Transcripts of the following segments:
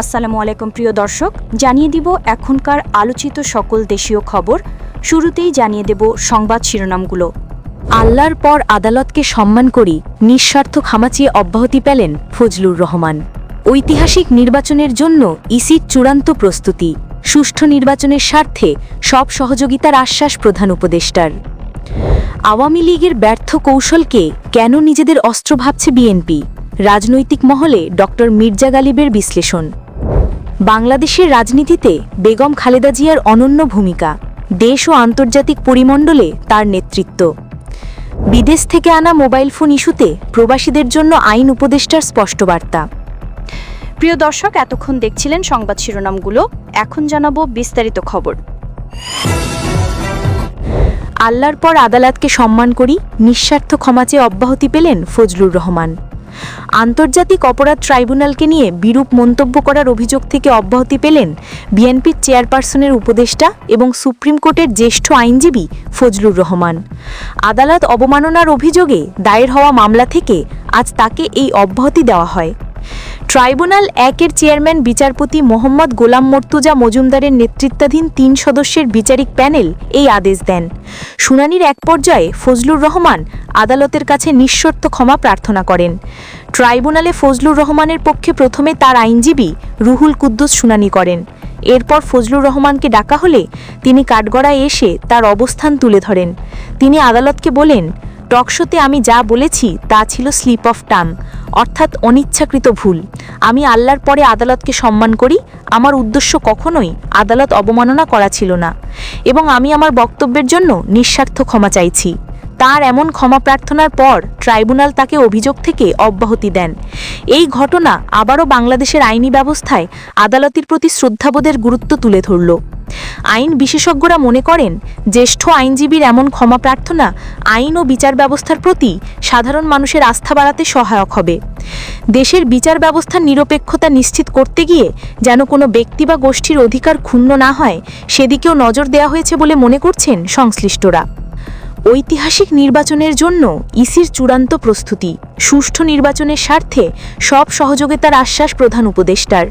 আসসালামু আলাইকুম প্রিয় দর্শক, জানিয়ে দিব এখনকার আলোচিত সকল দেশীয় খবর। শুরুতেই জানিয়ে দেব সংবাদ শিরোনামগুলো। আল্লাহর পর আদালতকে সম্মান করি, নিঃস্বার্থ খামাচিয়ে অব্যাহতি পেলেন ফজলুর রহমান। ঐতিহাসিক নির্বাচনের জন্য ইসির চূড়ান্ত প্রস্তুতি, সুষ্ঠু নির্বাচনের স্বার্থে সব সহযোগিতার আশ্বাস প্রধান উপদেষ্টার। আওয়ামী লীগের ব্যর্থ কৌশলকে কেন নিজেদের অস্ত্র ভাবছে বিএনপি? রাজনৈতিক মহলে ডক্টর মির্জা গালিবের বিশ্লেষণ। বাংলাদেশের রাজনীতিতে বেগম খালেদা জিয়ার অনন্য ভূমিকা, দেশ ও আন্তর্জাতিক পরিমণ্ডলে তার নেতৃত্ব। বিদেশ থেকে আনা মোবাইল ফোন ইস্যুতে প্রবাসীদের জন্য আইন উপদেষ্টার স্পষ্ট বার্তা। প্রিয় দর্শক, এতক্ষণ দেখছিলেন সংবাদ শিরোনামগুলো। এখন জানাব বিস্তারিত খবর। আল্লাহর পর আদালতকে সম্মান করি, নিঃস্বার্থ ক্ষমা চেয়ে অব্যাহতি পেলেন ফজলুর রহমান। আন্তর্জাতিক অপরাধ ট্রাইব্যুনালকে নিয়ে বিরূপ মন্তব্য করার অভিযোগ থেকে অব্যাহতি পেলেন বিএনপির চেয়ারপারসনের উপদেষ্টা এবং সুপ্রিম কোর্টের জ্যেষ্ঠ আইনজীবী ফজলুর রহমান। আদালত অবমাননার অভিযোগে দায়ের হওয়া মামলা থেকে আজ তাকে এই অব্যাহতি দেওয়া হয়। ট্রাইব্যুনাল একের চেয়ারম্যান বিচারপতি মোহাম্মদ গোলাম মর্তুজা মজুমদারের নেতৃত্বাধীন তিন সদস্যের বিচারিক প্যানেল এই আদেশ দেন। শুনানির এক পর্যায়ে ফজলুর রহমান আদালতের কাছে নিঃশর্ত ক্ষমা প্রার্থনা করেন। ট্রাইব্যুনালে ফজলুর রহমানের পক্ষে প্রথমে তার আইনজীবী রুহুল কুদ্দুস শুনানি করেন। এরপর ফজলুর রহমানকে ডাকা হলে তিনি কাঠগড়ায় এসে তার অবস্থান তুলে ধরেন। তিনি আদালতকে বলেন, টকশোতে আমি যা বলেছি তা ছিল স্লিপ অফ টাম। অর্থাৎ অনিচ্ছাকৃত ভুল। আমি আল্লাহর পরে আদালতকে সম্মান করি, আমার উদ্দেশ্য কখনোই আদালত অবমাননা করা ছিল না। এবং আমি আমার বক্তব্যের জন্য নিঃস্বার্থ ক্ষমা চাইছি। তার এমন ক্ষমা প্রার্থনার পর ট্রাইব্যুনাল তাকে অভিযোগ থেকে অব্যাহতি দেন। এই ঘটনা আবারও বাংলাদেশের আইনি ব্যবস্থায় আদালতের প্রতি শ্রদ্ধাবোধের গুরুত্ব তুলে ধরল। আইন বিশেষজ্ঞরা মনে করেন, জ্যেষ্ঠ আইনজীবীর এমন ক্ষমা প্রার্থনা আইন ও বিচার ব্যবস্থার প্রতি সাধারণ মানুষের আস্থা বাড়াতে সহায়ক হবে। দেশের বিচার ব্যবস্থার নিরপেক্ষতা নিশ্চিত করতে গিয়ে যেন কোনো ব্যক্তি বা গোষ্ঠীর অধিকার ক্ষুণ্ণ না হয়, সেদিকেও নজর দেওয়া হয়েছে বলে মনে করছেন সংশ্লিষ্টরা। ঐতিহাসিক নির্বাচনের জন্য ইসির চূড়ান্ত প্রস্তুতি, সুষ্ঠু নির্বাচনের স্বার্থে সব সহযোগিতার আশ্বাস প্রধান উপদেষ্টার।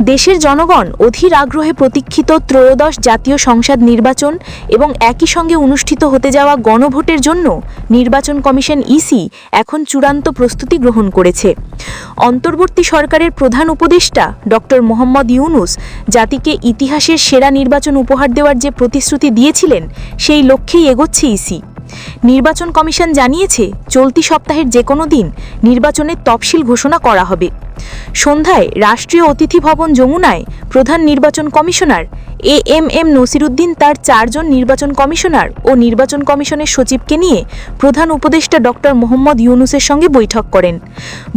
দেশের জনগণ অধীর আগ্রহে প্রতীক্ষিত ত্রয়োদশ জাতীয় সংসদ নির্বাচন এবং একই সঙ্গে অনুষ্ঠিত হতে যাওয়া গণভোটের জন্য নির্বাচন কমিশন ইসি এখন চূড়ান্ত প্রস্তুতি গ্রহণ করেছে। অন্তর্বর্তী সরকারের প্রধান উপদেষ্টা ডক্টর মোহাম্মদ ইউনুস জাতিকে ইতিহাসের সেরা নির্বাচন উপহার দেওয়ার যে প্রতিশ্রুতি দিয়েছিলেন, সেই লক্ষ্যেই এগোচ্ছে ইসি। নির্বাচন কমিশন জানিয়েছে, চলতি সপ্তাহের যে কোনো দিন নির্বাচনের তফসিল ঘোষণা করা হবে। সন্ধ্যায় রাষ্ট্রীয় অতিথি ভবন যমুনায় প্রধান নির্বাচন commissioner A M M Nasiruddin তার চারজন নির্বাচন কমিশনার ও নির্বাচন কমিশনের সচিবকে নিয়ে প্রধান উপদেষ্টা ডক্টর মোহাম্মদ ইউনুসের সঙ্গে বৈঠক করেন।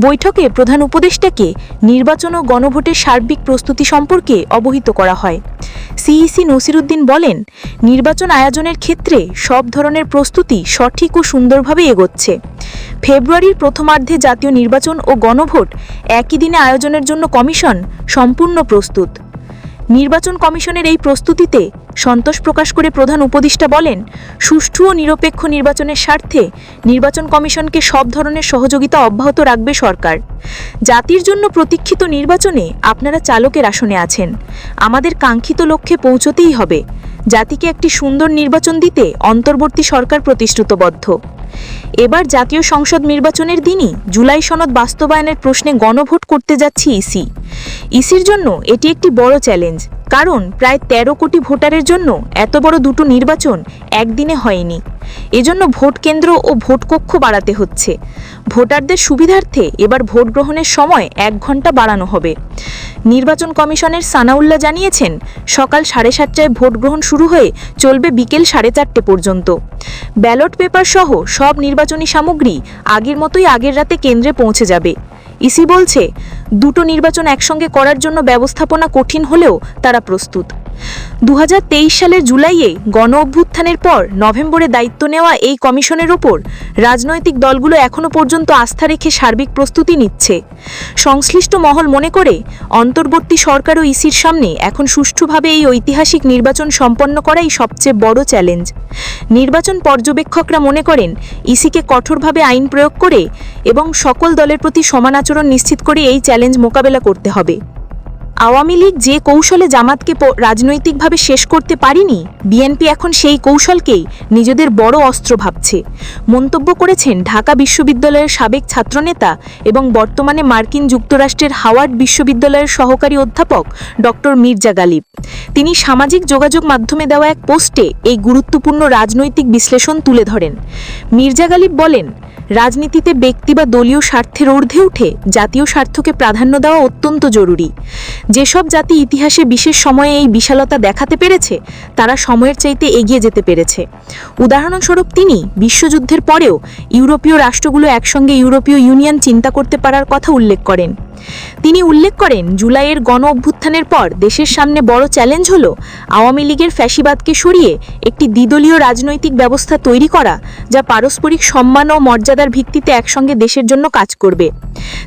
বৈঠকে প্রধান উপদেষ্টাকে নির্বাচন ও গণভোটের সার্বিক প্রস্তুতি সম্পর্কে অবহিত করা হয়। সিইসি নসিরুদ্দিন বলেন, নির্বাচন আয়োজনের ক্ষেত্রে সব ধরনের প্রস্তুতি সঠিক ও সুন্দরভাবে এগোচ্ছে। ফেব্রুয়ারির প্রথমার্ধে জাতীয় নির্বাচন ও গণভোট একই দিনে আয়োজনের জন্য কমিশন সম্পূর্ণ প্রস্তুত। নির্বাচন কমিশনের এই প্রস্তুতিতে সন্তোষ প্রকাশ করে প্রধান উপদেষ্টা বলেন, সুষ্ঠু ও নিরপেক্ষ নির্বাচনের স্বার্থে নির্বাচন কমিশনকে সব ধরনের সহযোগিতা অব্যাহত রাখবে সরকার। জাতির জন্য প্রতীক্ষিত নির্বাচনে আপনারা চালকের আসনে আছেন। আমাদের কাঙ্ক্ষিত লক্ষ্যে পৌঁছতেই হবে। জাতিকে একটি সুন্দর নির্বাচন দিতে অন্তর্বর্তী সরকার প্রতিশ্রুতবদ্ধ। এবার জাতীয় সংসদ নির্বাচনের দিনই জুলাই সনদ বাস্তবায়নের প্রশ্নে গণভোট করতে যাচ্ছে ইসি। ইসির জন্য এটি একটি বড় চ্যালেঞ্জ, কারণ প্রায় ১৩ কোটি ভোটারের জন্য এত বড় দুটো নির্বাচন একদিনে হয়নি। এজন্য ভোট কেন্দ্র ও ভোট কক্ষ বাড়াতে হচ্ছে। ভোটারদের সুবিধার্থে এবার ভোট গ্রহণের সময় এক ঘণ্টা বাড়ানো হবে। নির্বাচন কমিশনের সানাউল্লাহ জানিয়েছেন, সকাল সাড়ে সাতটায় ভোট গ্রহণ শুরু হয়ে চলবে বিকেল সাড়ে চারটে পর্যন্ত। ব্যালট পেপার সহ সব নির্বাচনী সামগ্রী আগের মতোই আগের রাতে কেন্দ্রে পৌঁছে যাবে। ইসি বলছে, দুটো নির্বাচন একসঙ্গে করার জন্য ব্যবস্থাপনা কঠিন হলেও তারা প্রস্তুত। দু হাজার তেইশ সালের জুলাইয়ে গণ অভ্যুত্থানের পর নভেম্বরে দায়িত্ব নেওয়া এই কমিশনের ওপর রাজনৈতিক দলগুলো এখনও পর্যন্ত আস্থা রেখে সার্বিক প্রস্তুতি নিচ্ছে। সংশ্লিষ্ট মহল মনে করে, অন্তর্বর্তী সরকার ও ইসির সামনে এখন সুষ্ঠুভাবে এই ঐতিহাসিক নির্বাচন সম্পন্ন করাই সবচেয়ে বড় চ্যালেঞ্জ। নির্বাচন পর্যবেক্ষকরা মনে করেন, ইসিকে কঠোরভাবে আইন প্রয়োগ করে এবং সকল দলের প্রতি সমান আচরণ নিশ্চিত করে এই চ্যালেঞ্জ মোকাবেলা করতে হবে। আওয়ামী লীগ যে কৌশলে জামাতকে রাজনৈতিকভাবে শেষ করতে পারেনি, বিএনপি এখন সেই কৌশলকেই নিজেদের বড় অস্ত্র ভাবছে। মন্তব্য করেছেন ঢাকা বিশ্ববিদ্যালয়ের সাবেক ছাত্রনেতা এবং বর্তমানে মার্কিন যুক্তরাষ্ট্রের হাওয়ার্ড বিশ্ববিদ্যালয়ের সহকারী অধ্যাপক ডক্টর মির্জা গালিব। তিনি সামাজিক যোগাযোগ মাধ্যমে দেওয়া এক পোস্টে এই গুরুত্বপূর্ণ রাজনৈতিক বিশ্লেষণ তুলে ধরেন। মির্জা গালিব বলেন রাজনীতিতে ব্যক্তি বা দলীয় স্বার্থের ঊর্ধ্বে উঠে জাতীয় স্বার্থকে প্রাধান্য দেওয়া অত্যন্ত জরুরি। যেসব জাতি ইতিহাসে বিশেষ সময়ে এই বিশালতা দেখাতে পেরেছে, তারা সময়ের চাইতে এগিয়ে যেতে পেরেছে। উদাহরণস্বরূপ তিনি বিশ্বযুদ্ধের পরেও ইউরোপীয় রাষ্ট্রগুলো একসঙ্গে ইউরোপীয় ইউনিয়ন চিন্তা করতে পারার কথা উল্লেখ করেন। তিনি উল্লেখ করেন, জুলাইয়ের গণ অভ্যুত্থানের পর দেশের সামনে বড় চ্যালেঞ্জ হল আওয়ামী লীগের ফ্যাসিবাদকে সরিয়ে একটি দ্বিদলীয় রাজনৈতিক ব্যবস্থা তৈরি করা, যা পারস্পরিক সম্মান ও মর্যাদার ভিত্তিতে একসঙ্গে দেশের জন্য কাজ করবে।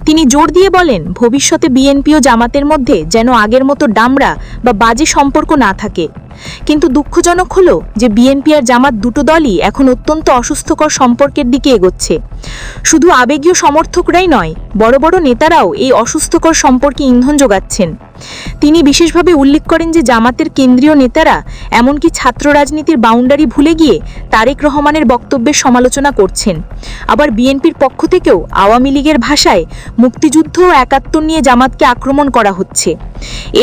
তিনি জোর দিয়ে বলেন, ভবিষ্যতে বিএনপি ও জামাতের মধ্যে যেন আগের মতো ডামরা বা বাজে সম্পর্ক না থাকে। কিন্তু দুঃখজনক হলো যে বিএনপি আর জামাত দুটো দলই এখন অত্যন্ত অসুস্থকর সম্পর্কের দিকে এগোচ্ছে। শুধু আবেগীয় সমর্থকরাই নয়, বড় বড় নেতারাও এই অসুস্থকর সম্পর্কে ইন্ধন যোগাচ্ছেন। তিনি বিশেষভাবে উল্লেখ করেন যে জামাতের কেন্দ্রীয় নেতারা এমনকি ছাত্র রাজনীতির বাউন্ডারি ভুলে গিয়ে তারেক রহমানের বক্তব্যের সমালোচনা করছেন। আবার বিএনপির পক্ষ থেকেও আওয়ামী লীগের ভাষায় মুক্তিযুদ্ধ ও একাত্তর নিয়ে জামাতকে আক্রমণ করা হচ্ছে।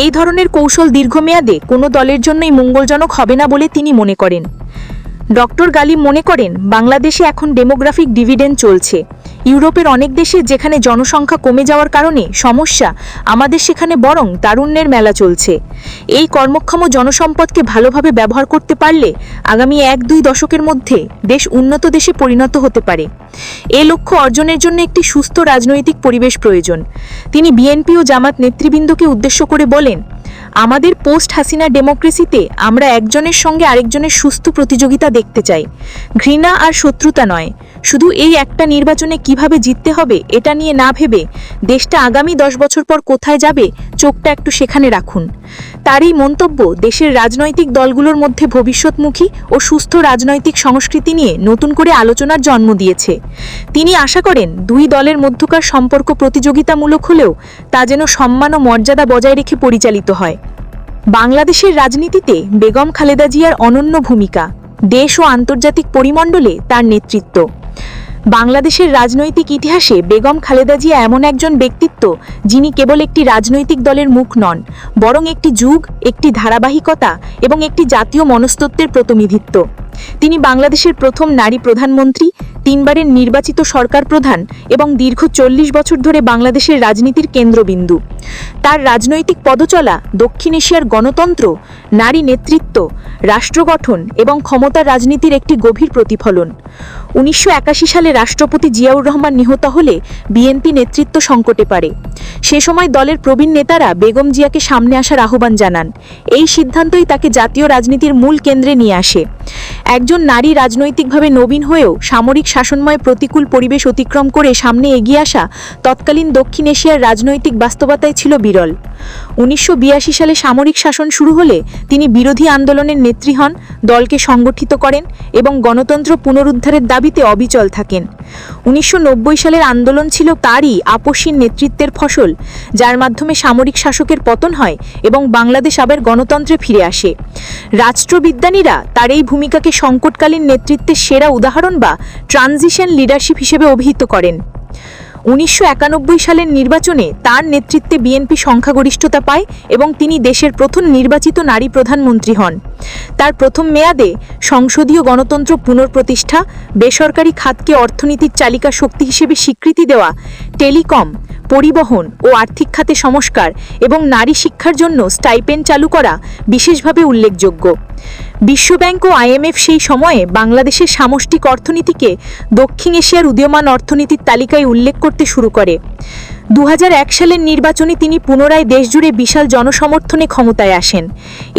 এই ধরনের কৌশল দীর্ঘমেয়াদে কোনো দলের জন্যই মঙ্গলজনক হবে না বলে তিনি মনে করেন। ডক্টর গালিব মনে করেন, বাংলাদেশে এখন ডেমোগ্রাফিক ডিভিডেন্ড চলছে। ইউরোপের অনেক দেশে যেখানে জনসংখ্যা কমে যাওয়ার কারণে সমস্যা, আমাদের সেখানে বরং তারুণ্যের মেলা চলছে। এই কর্মক্ষম জনসম্পদকে ভালোভাবে ব্যবহার করতে পারলে আগামী এক দুই দশকের মধ্যে দেশ উন্নত দেশে পরিণত হতে পারে। এ লক্ষ্য অর্জনের জন্য একটি সুস্থ রাজনৈতিক পরিবেশ প্রয়োজন। তিনি বিএনপি ও জামাত নেতৃবৃন্দকে উদ্দেশ্য করে বলেন, আমাদের পোস্ট হাসিনা ডেমোক্রেসিতে আমরা একজনের সঙ্গে আরেকজনের সুস্থ প্রতিযোগিতা দেখতে চাই। ঘৃণা আর শত্রুতা নয়। শুধু এই একটা নির্বাচনে কীভাবে জিততে হবে, এটা নিয়ে না ভেবে দেশটা আগামী দশ বছর পর কোথায় যাবে, চোখটা একটু সেখানে রাখুন। তার এই মন্তব্য, দেশের রাজনৈতিক দলগুলোর মধ্যে ভবিষ্যৎমুখী ও সুস্থ রাজনৈতিক সংস্কৃতি নিয়ে নতুন করে আলোচনার জন্ম দিয়েছে। তিনি আশা করেন, দুই দলের মধ্যকার সম্পর্ক প্রতিযোগিতামূলক হলেও তা যেন সম্মান ও মর্যাদা বজায় রেখে পরিচালিত হয়। বাংলাদেশের রাজনীতিতে বেগম খালেদা জিয়ার অনন্য ভূমিকা, দেশ ও আন্তর্জাতিক পরিমণ্ডলে তার নেতৃত্ব। বাংলাদেশের রাজনৈতিক ইতিহাসে বেগম খালেদা জিয়া এমন একজন ব্যক্তিত্ব যিনি কেবল একটি রাজনৈতিক দলের মুখ নন, বরং একটি যুগ, একটি ধারাবাহিকতা এবং একটি জাতীয় মনস্তত্বের প্রতিনিধিত্ব। তিনি বাংলাদেশের প্রথম নারী প্রধানমন্ত্রী তিনবারের নির্বাচিত সরকার প্রধান এবং দীর্ঘ চল্লিশ বছর ধরে বাংলাদেশের রাজনীতির কেন্দ্রবিন্দু। তার রাজনৈতিক পদচলা, দক্ষিণ এশিয়ার গণতন্ত্র, নারী নেতৃত্ব, রাষ্ট্র গঠন এবং ক্ষমতার রাজনীতির একটি গভীর প্রতিফলন। উনিশশো একাশি সালে রাষ্ট্রপতি জিয়াউর রহমান নিহত হলে বিএনপি নেতৃত্ব সংকটে পারে সে সময় দলের প্রবীণ নেতারা বেগম জিয়াকে সামনে আসার আহ্বান জানান। এই সিদ্ধান্তই তাকে জাতীয় রাজনীতির মূল কেন্দ্রে নিয়ে আসে। একজন নারী রাজনৈতিকভাবে নবীন হয়েও সামরিক শাসনময় প্রতিকূল পরিবেশ অতিক্রম করে সামনে এগিয়ে আসা তৎকালীন দক্ষিণ এশিয়ার রাজনৈতিক বাস্তবতায় ছিল বিরল। উনিশশো সালে সামরিক শাসন শুরু হলে তিনি বিরোধী আন্দোলনের নেত্রী হন, দলকে সংগঠিত করেন এবং গণতন্ত্র পুনরুদ্ধারের দাবিতে অবিচল থাকেন। উনিশশো নব্বই সালের আন্দোলন ছিল তারই আপসীন নেতৃত্বের ফসল, যার মাধ্যমে সামরিক শাসকের পতন হয় এবং বাংলাদেশ আবার গণতন্ত্রে ফিরে আসে। রাষ্ট্রবিজ্ঞানীরা তার এই ভূমিকাকে সংকটকালীন নেতৃত্বের সেরা উদাহরণ বা ট্রানজিশন লিডারশিপ হিসেবে অভিহিত করেন। উনিশশো একানব্বই সালের নির্বাচনে তার নেতৃত্বে বিএনপি সংখ্যাগরিষ্ঠতা পায় এবং তিনি দেশের প্রথম নির্বাচিত নারী প্রধানমন্ত্রী হন। তার প্রথম মেয়াদে সংসদীয় গণতন্ত্র পুনঃপ্রতিষ্ঠা, বেসরকারি খাতকে অর্থনীতির চালিকা শক্তি হিসেবে স্বীকৃতি দেওয়া, টেলিকম, পরিবহন ও আর্থিক খাতে সংস্কার এবং নারী শিক্ষার জন্য স্টাইপেন চালু করা বিশেষভাবে উল্লেখযোগ্য। বিশ্বব্যাংক ও আইএমএফ সেই সময়ে বাংলাদেশের সামষ্টিক অর্থনীতিকে দক্ষিণ এশিয়ার উদীয়মান অর্থনীতির তালিকায় উল্লেখ করতে শুরু করে। দু হাজার এক সালের নির্বাচনে তিনি পুনরায় দেশজুড়ে বিশাল জনসমর্থনে ক্ষমতায় আসেন।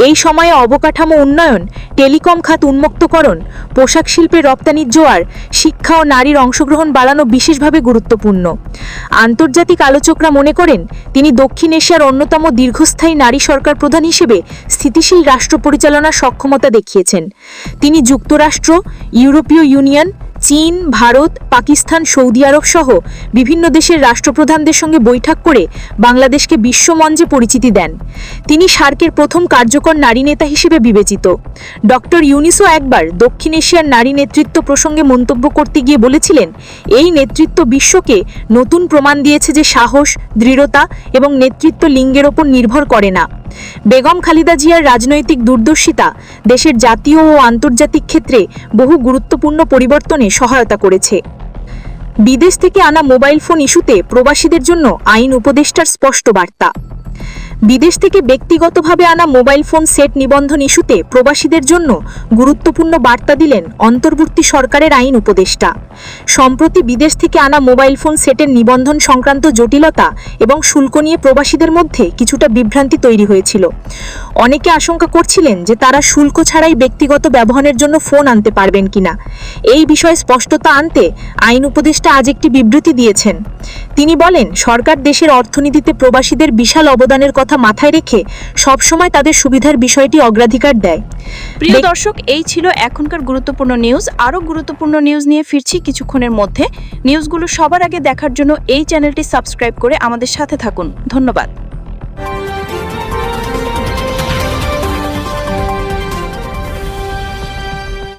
এই সময়ে অবকাঠামো উন্নয়ন, টেলিকম খাত উন্মুক্তকরণ, পোশাক শিল্পের রপ্তানির জোয়ার, শিক্ষা ও নারীর অংশগ্রহণ বাড়ানো বিশেষভাবে গুরুত্বপূর্ণ। আন্তর্জাতিক আলোচকরা মনে করেন, তিনি দক্ষিণ এশিয়ার অন্যতম দীর্ঘস্থায়ী নারী সরকার প্রধান হিসেবে স্থিতিশীল রাষ্ট্র পরিচালনার সক্ষমতা দেখিয়েছেন। তিনি যুক্তরাষ্ট্র, ইউরোপীয় ইউনিয়ন চীন, ভারত, পাকিস্তান, সৌদি আরব সহ বিভিন্ন দেশের রাষ্ট্রপ্রধানদের সঙ্গে বৈঠক করে বাংলাদেশকে বিশ্বমঞ্চে পরিচিতি দেন। তিনি সার্কের প্রথম কার্যকর নারী নেতা হিসেবে বিবেচিত। ডক্টর ইউনিসও একবার দক্ষিণ এশিয়ার নারী নেতৃত্ব প্রসঙ্গে মন্তব্য করতে গিয়ে বলেছিলেন, এই নেতৃত্ব বিশ্বকে নতুন প্রমাণ দিয়েছে যে সাহস, দৃঢ়তা এবং নেতৃত্ব লিঙ্গের ওপর নির্ভর করে না। বেগম খালিদা জিয়ার রাজনৈতিক দূরদর্শিতা দেশের জাতীয় ও আন্তর্জাতিক ক্ষেত্রে বহু গুরুত্বপূর্ণ পরিবর্তনে সহায়তা করেছে। বিদেশ থেকে আনা মোবাইল ফোন ইস্যুতে প্রবাসীদের জন্য আইন উপদেষ্টার স্পষ্ট বার্তা। বিদেশ থেকে ব্যক্তিগতভাবে আনা মোবাইল ফোন সেট নিবন্ধন ইস্যুতে প্রবাসীদের জন্য গুরুত্বপূর্ণ বার্তা দিলেন অন্তর্বর্তী সরকারের আইন উপদেষ্টা। সম্প্রতি বিদেশ থেকে আনা মোবাইল ফোন সেটের নিবন্ধন সংক্রান্ত জটিলতা এবং শুল্ক নিয়ে প্রবাসীদের মধ্যে কিছুটা বিভ্রান্তি তৈরি হয়েছিল। অনেকে আশঙ্কা করছিলেন যে তারা শুল্ক ছাড়াই ব্যক্তিগত ব্যবহারের জন্য ফোন আনতে পারবেন কিনা। এই বিষয়ে স্পষ্টতা আনতে আইন উপদেষ্টা আজ একটি বিবৃতি দিয়েছেন। তিনি বলেন, সরকার দেশের অর্থনীতিতে প্রবাসীদের বিশাল অবদানের কথা মাথায় রেখে সবসময় তাদের সুবিধার বিষয়টি অগ্রাধিকার দেয়। প্রিয় দর্শক এই ছিল এখনকার গুরুত্বপূর্ণ নিউজ আরও গুরুত্বপূর্ণ নিউজ নিয়ে ফিরছি কিছুক্ষণের মধ্যে। নিউজগুলো সবার আগে দেখার জন্য এই চ্যানেলটি সাবস্ক্রাইব করে আমাদের সাথে থাকুন। ধন্যবাদ।